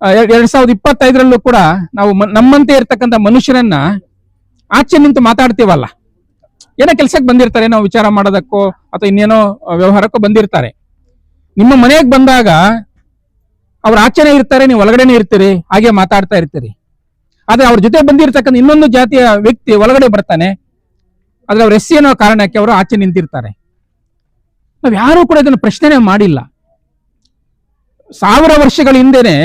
ಎರಡ್ ಸಾವಿರದ ಇಪ್ಪತ್ತೈದರಲ್ಲೂ ಕೂಡ ನಾವು ನಮ್ಮಂತೆ ಇರ್ತಕ್ಕಂಥ ಮನುಷ್ಯರನ್ನ ಆಚೆ ನಿಂತು ಮಾತಾಡ್ತೀವಲ್ಲ. ಏನೋ ಕೆಲಸಕ್ಕೆ ಬಂದಿರ್ತಾರೆ ನಾವು ವಿಚಾರ ಮಾಡೋದಕ್ಕೋ ಅಥವಾ ಇನ್ನೇನೋ ವ್ಯವಹಾರಕ್ಕೋ ಬಂದಿರ್ತಾರೆ. ನಿಮ್ಮ ಮನೆಗೆ ಬಂದಾಗ ಅವ್ರ ಆಚೆನೇ ಇರ್ತಾರೆ, ನೀವು ಒಳಗಡೆನೆ ಇರ್ತೀರಿ, ಹಾಗೆ ಮಾತಾಡ್ತಾ ಇರ್ತೀರಿ. ಆದ್ರೆ ಅವ್ರ ಜೊತೆ ಬಂದಿರತಕ್ಕಂಥ ಇನ್ನೊಂದು ಜಾತಿಯ ವ್ಯಕ್ತಿ ಒಳಗಡೆ ಬರ್ತಾನೆ. ಆದ್ರೆ ಅವ್ರ ಎಸ್ಸಿ ಅನ್ನೋ ಕಾರಣಕ್ಕೆ ಅವರು ಆಚೆ ನಿಂತಿರ್ತಾರೆ. ನಾವ್ ಯಾರು ಕೂಡ ಇದನ್ನು ಪ್ರಶ್ನೆನೇ ಮಾಡಿಲ್ಲ. ಸಾವಿರ ವರ್ಷಗಳ ಹಿಂದೆನೆ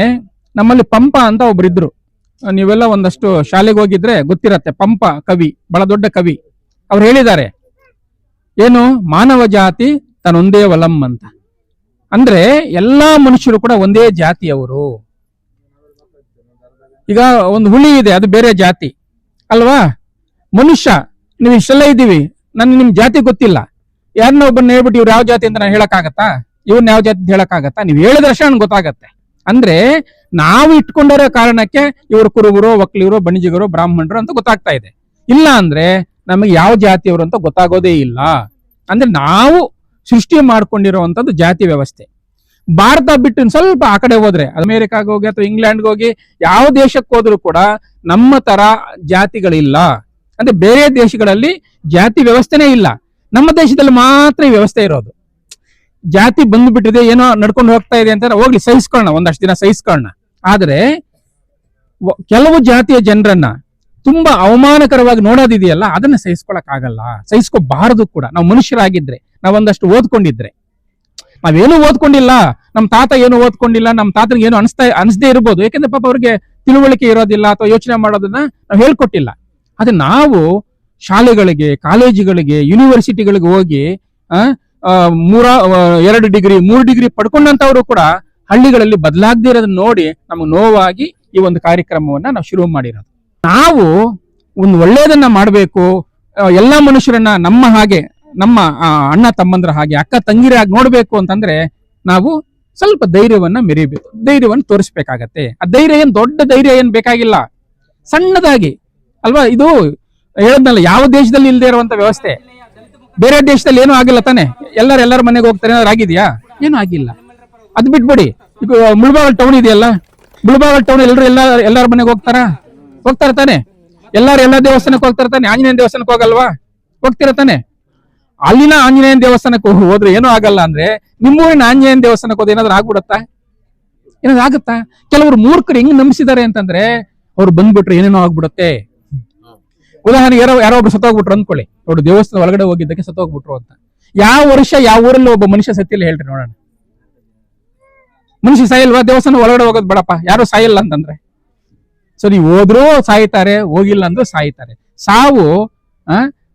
ನಮ್ಮಲ್ಲಿ ಪಂಪ ಅಂತ ಒಬ್ರಿದ್ರು ನೀವೆಲ್ಲ ಒಂದಷ್ಟು ಶಾಲೆಗೆ ಹೋಗಿದ್ರೆ ಗೊತ್ತಿರತ್ತೆ, ಪಂಪ ಕವಿ, ಬಹಳ ದೊಡ್ಡ ಕವಿ. ಅವ್ರು ಹೇಳಿದ್ದಾರೆ, ಏನು ಮಾನವ ಜಾತಿ ತನ್ನೊಂದೇ ವಲಂ ಅಂತ. ಅಂದ್ರೆ ಎಲ್ಲಾ ಮನುಷ್ಯರು ಕೂಡ ಒಂದೇ ಜಾತಿಯವರು. ಈಗ ಒಂದು ಹುಳಿ ಇದೆ, ಅದು ಬೇರೆ ಜಾತಿ. ಅಲ್ವಾ? ಮನುಷ್ಯ, ನೀವು ಇಷ್ಟೆಲ್ಲ ಇದ್ದೀವಿ, ನನ್ ನಿಮ್ ಜಾತಿ ಗೊತ್ತಿಲ್ಲ. ಯಾರನ್ನ ಒಬ್ಬನ್ನ ಹೇಳ್ಬಿಟ್ಟು ಇವ್ರು ಯಾವ ಜಾತಿ ಅಂತ ನಾನು ಹೇಳಕ್ಕಾಗತ್ತಾ? ಇವ್ರನ್ನ ಯಾವ ಜಾತಿ ಅಂತ ಹೇಳಕ್ಕಾಗತ್ತಾ? ನೀವು ಹೇಳಿದ್ರಷ್ಟ ನನ್ಗೆ ಗೊತ್ತಾಗತ್ತೆ. ಅಂದ್ರೆ ನಾವು ಇಟ್ಕೊಂಡಿರೋ ಕಾರಣಕ್ಕೆ ಇವರು ಕುರುಬರು ಒಕ್ಲಿಗರು ಬಣಿಜಿಗರು, ಬ್ರಾಹ್ಮಣರು ಅಂತ ಗೊತ್ತಾಗ್ತಾ ಇದೆ. ಇಲ್ಲ ಅಂದ್ರೆ ನಮಗೆ ಯಾವ ಜಾತಿಯವರು ಅಂತ ಗೊತ್ತಾಗೋದೇ ಇಲ್ಲ. ಅಂದ್ರೆ ನಾವು ಸೃಷ್ಟಿ ಮಾಡ್ಕೊಂಡಿರುವಂತದ್ದು ಜಾತಿ ವ್ಯವಸ್ಥೆ. ಭಾರತ ಬಿಟ್ಟು ಸ್ವಲ್ಪ ಆ ಕಡೆ ಹೋದ್ರೆ, ಅಮೆರಿಕಾಗ ಹೋಗಿ ಅಥವಾ ಇಂಗ್ಲೆಂಡ್ಗೆ ಹೋಗಿ ಯಾವ ದೇಶಕ್ಕೆ ಹೋದ್ರು ಕೂಡ ನಮ್ಮ ತರ ಜಾತಿಗಳಿಲ್ಲ. ಅಂದ್ರೆ ಬೇರೆ ದೇಶಗಳಲ್ಲಿ ಜಾತಿ ವ್ಯವಸ್ಥೆನೇ ಇಲ್ಲ. ನಮ್ಮ ದೇಶದಲ್ಲಿ ಮಾತ್ರ ಈ ವ್ಯವಸ್ಥೆ ಇರೋದು. ಜಾತಿ ಬಂದ್ಬಿಟ್ಟಿದೆ, ಏನೋ ನಡ್ಕೊಂಡು ಹೋಗ್ತಾ ಇದೆ ಅಂತ ಹೋಗ್ಲಿ, ಸಹಿಸ್ಕೊಳ್ಳೋಣ, ಒಂದಷ್ಟು ದಿನ ಸಹಿಸ್ಕೊಳ್ಳೋಣ. ಆದ್ರೆ ಕೆಲವು ಜಾತಿಯ ಜನರನ್ನ ತುಂಬಾ ಅವಮಾನಕರವಾಗಿ ನೋಡೋದಿದೆಯಲ್ಲ, ಅದನ್ನ ಸಹಿಸ್ಕೊಳಕ್ ಆಗಲ್ಲ ಸಹಿಸ್ಕೋಬಾರದು ಕೂಡ. ನಾವು ಮನುಷ್ಯರಾಗಿದ್ರೆ, ನಾವೊಂದಷ್ಟು ಓದ್ಕೊಂಡಿದ್ರೆ. ನಾವೇನು ಓದ್ಕೊಂಡಿಲ್ಲ. ನಮ್ಮ ತಾತ ಏನು ಓದ್ಕೊಂಡಿಲ್ಲ ನಮ್ಮ ತಾತನಿಗೆ ಏನು ಅನಿಸ್ತಾ ಅನಿಸದೇ ಇರ್ಬೋದು. ಯಾಕಂದ್ರೆ ಪಾಪ ಅವ್ರಿಗೆ ತಿಳುವಳಿಕೆ ಇರೋದಿಲ್ಲ ಅಥವಾ ಯೋಚನೆ ಮಾಡೋದನ್ನ ನಾವು ಹೇಳ್ಕೊಟ್ಟಿಲ್ಲ. ಅದೇ ನಾವು ಶಾಲೆಗಳಿಗೆ, ಕಾಲೇಜುಗಳಿಗೆ ಯೂನಿವರ್ಸಿಟಿಗಳಿಗೆ ಹೋಗಿ ಮೂರ ಎರಡು ಡಿಗ್ರಿ, ಮೂರು ಡಿಗ್ರಿ ಪಡ್ಕೊಂಡಂತವ್ರು ಕೂಡ ಹಳ್ಳಿಗಳಲ್ಲಿ ಬದಲಾಗದೇ ಇರೋದನ್ನ ನೋಡಿ ನಮಗೆ ನೋವಾಗಿ ಈ ಒಂದು ಕಾರ್ಯಕ್ರಮವನ್ನ ನಾವು ಶುರು ಮಾಡಿರೋದು. ನಾವು ಒಂದು ಒಳ್ಳೆಯದನ್ನ ಮಾಡಬೇಕು ಎಲ್ಲಾ ಮನುಷ್ಯರನ್ನ ನಮ್ಮ ಹಾಗೆ, ನಮ್ಮ ಅಣ್ಣ ತಮ್ಮಂದ್ರ ಹಾಗೆ, ಅಕ್ಕ ತಂಗಿರ ಹಾಗೆ ನೋಡ್ಬೇಕು ಅಂತಂದ್ರೆ ನಾವು ಸ್ವಲ್ಪ ಧೈರ್ಯವನ್ನ ಮೆರಿಬೇಕು. ಧೈರ್ಯವನ್ನು ತೋರಿಸ್ಬೇಕಾಗತ್ತೆ. ಆ ಧೈರ್ಯ ಏನ್ ದೊಡ್ಡ ಧೈರ್ಯ ಏನ್ ಬೇಕಾಗಿಲ್ಲ. ಸಣ್ಣದಾಗಿ, ಅಲ್ವಾ? ಇದು ಹೇಳದ್ನಲ್ಲ, ಯಾವ ದೇಶದಲ್ಲಿ ಇಲ್ಲದೆ ಇರುವಂತ ವ್ಯವಸ್ಥೆ. ಬೇರೆ ದೇಶದಲ್ಲಿ ಏನೂ ಆಗಿಲ್ಲ ತಾನೆ? ಎಲ್ಲರೂ ಎಲ್ಲರ ಮನೆಗೆ ಹೋಗ್ತಾರೆ ಏನಾದ್ರು ಆಗಿದ್ಯಾ ಏನೂ ಆಗಿಲ್ಲ. ಅದ್ ಬಿಟ್ಬಿಡಿ. ಈಗ ಮುಳಬಾಗಲ್ ಟೌನ್ ಇದೆಯಲ್ಲ? ಮುಳಬಾಗಲ್ ಟೌನ್ ಎಲ್ಲರೂ ಎಲ್ಲ, ಎಲ್ಲರ ಮನೆಗೆ ಹೋಗ್ತಾರಾ? ಹೋಗ್ತಾರ ತಾನೆ. ಎಲ್ಲಾರು ಎಲ್ಲಾ ದೇವಸ್ಥಾನಕ್ಕೆ ಹೋಗ್ತಾರ ತಾನೆ? ಆಂಜನೇಯನ ದೇವಸ್ಥಾನಕ್ಕೆ ಹೋಗಲ್ವಾ? ಹೋಗ್ತಿರ ತಾನೆ? ಅಲ್ಲಿನ ಆಂಜನೇಯನ ದೇವಸ್ಥಾನಕ್ಕೆ ಹೋದ್ರೆ ಏನೂ ಆಗಲ್ಲ ಅಂದ್ರೆ ನಿಮ್ಮೂರಿನ ಆಂಜನೇಯನ ದೇವಸ್ಥಾನಕ್ಕೆ ಹೋದ್ರೆ ಏನಾದ್ರು ಆಗ್ಬಿಡತ್ತಾ? ಏನಾದ್ರು ಆಗುತ್ತಾ? ಕೆಲವರು ಮೂರ್ಖರು ಹೆಂಗ್ ನಂಬಿಸಿದ್ದಾರೆ ಅಂತಂದ್ರೆ ಅವ್ರು ಬಂದ್ಬಿಟ್ರೆ ಏನೇನೋ ಆಗ್ಬಿಡುತ್ತೆ. ಉದಾಹರಣೆಗೆ ಯಾರೋ ಯಾರೋ ಒಬ್ರು ಸತ್ತೋಗ್ಬಿಟ್ರು ಅಂದ್ಕೊಳ್ಳಿ. ಅವ್ರು ದೇವಸ್ಥಾನ ಒಳಗಡೆ ಹೋಗಿದ್ದಕ್ಕೆ ಸತ್ತೋಗ್ಬಿಟ್ರು ಅಂತ. ಯಾವ ವರ್ಷ ಯಾವ ಊರಲ್ಲಿ ಒಬ್ಬ ಮನುಷ್ಯ ಸತ್ತಿಲ್ಲ ಹೇಳ್ರಿ ನೋಡೋಣ. ಮನುಷ್ಯ ಸಾಯಿಲ್ವಾ? ದೇವಸ್ಥಾನ ಒಳಗಡೆ ಹೋಗೋದು ಬೇಡಪ್ಪ. ಯಾರು ಸಾಯಿಲ್ಲ ಅಂತಂದ್ರೆ. ಸೊ ನೀವು ಹೋದ್ರೂ ಸಾಯ್ತಾರೆ, ಹೋಗಿಲ್ಲ ಅಂದ್ರೂ ಸಾಯ್ತಾರೆ. ಸಾವು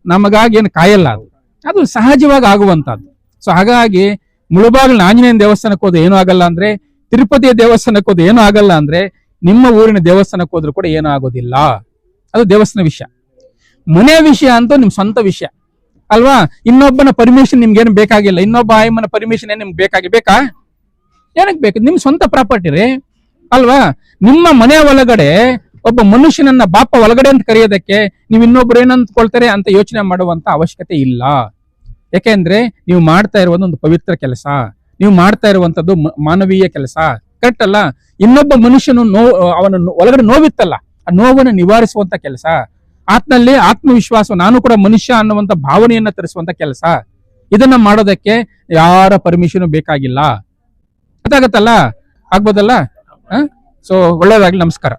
ನಮಗಾಗಿ ಏನು ಕಾಯಲ್ಲ ಅದು. ಅದು ಸಹಜವಾಗಿ ಆಗುವಂತದ್ದು ಸೊ ಹಾಗಾಗಿ ಮುಳುಬಾಗಿಲಿನ ಆಂಜನೇಯನ ದೇವಸ್ಥಾನಕ್ಕೆ ಹೋದ್ರೆ ಏನೂ ಆಗಲ್ಲ ಅಂದ್ರೆ, ತಿರುಪತಿಯ ದೇವಸ್ಥಾನಕ್ಕೆ ಹೋದ್ರೆ ಏನೂ ಆಗಲ್ಲ ಅಂದ್ರೆ, ನಿಮ್ಮ ಊರಿನ ದೇವಸ್ಥಾನಕ್ಕೆ ಹೋದ್ರು ಕೂಡ ಏನೂ ಆಗೋದಿಲ್ಲ. ಅದು ದೇವಸ್ಥಾನ ವಿಷಯ. ಮನೆ ವಿಷಯ ಅಂತೂ ನಿಮ್ ಸ್ವಂತ ವಿಷಯ. ಅಲ್ವಾ? ಇನ್ನೊಬ್ಬನ ಪರ್ಮಿಷನ್ ನಿಮ್ಗೇನು ಬೇಕಾಗಿಲ್ಲ. ಇನ್ನೊಬ್ಬ ಆಯಮ್ಮನ ಪರ್ಮಿಷನ್ ಏನ್ ನಿಮ್ಗೆ ಬೇಕಾಗಿ? ಬೇಕಾ? ಏನಕ್ಕೆ ಬೇಕು? ನಿಮ್ ಸ್ವಂತ ಪ್ರಾಪರ್ಟಿ ರೀ. ಅಲ್ವಾ? ನಿಮ್ಮ ಮನೆ ಒಳಗಡೆ ಒಬ್ಬ ಮನುಷ್ಯನನ್ನ ಬಾಪ ಒಳಗಡೆ ಅಂತ ಕರೆಯೋದಕ್ಕೆ ನೀವು ಇನ್ನೊಬ್ರು ಏನಂತ್ಕೊಳ್ತಾರೆ ಅಂತ ಯೋಚನೆ ಮಾಡುವಂತ ಅವಶ್ಯಕತೆ ಇಲ್ಲ. ಯಾಕೆಂದ್ರೆ ನೀವು ಮಾಡ್ತಾ ಇರುವಂತ ಒಂದು ಪವಿತ್ರ ಕೆಲಸ. ನೀವು ಮಾಡ್ತಾ ಇರುವಂತದ್ದು ಮಾನವೀಯ ಕೆಲಸ. ಕರೆಕ್ಟ್ ಅಲ್ಲ? ಇನ್ನೊಬ್ಬ ಮನುಷ್ಯನು ನೋ, ಅವನ ಒಳಗಡೆ ನೋವಿತ್ತಲ್ಲ, ಆ ನೋವನ್ನು ನಿವಾರಿಸುವಂತ ಕೆಲಸ. ಆತ್ನಲ್ಲಿ ಆತ್ಮವಿಶ್ವಾಸ, ನಾನು ಕೂಡ ಮನುಷ್ಯ ಅನ್ನುವಂತ ಭಾವನೆಯನ್ನ ತರಿಸುವಂತ ಕೆಲಸ. ಇದನ್ನ ಮಾಡೋದಕ್ಕೆ ಯಾರ ಪರ್ಮಿಷನ್ ಬೇಕಾಗಿಲ್ಲ. ಗೊತ್ತಾಗತ್ತಲ್ಲ? ಆಗ್ಬೋದಲ್ಲ? ಸೊ ಒಳ್ಳೇದಾಗ್ಲಿ ನಮಸ್ಕಾರ.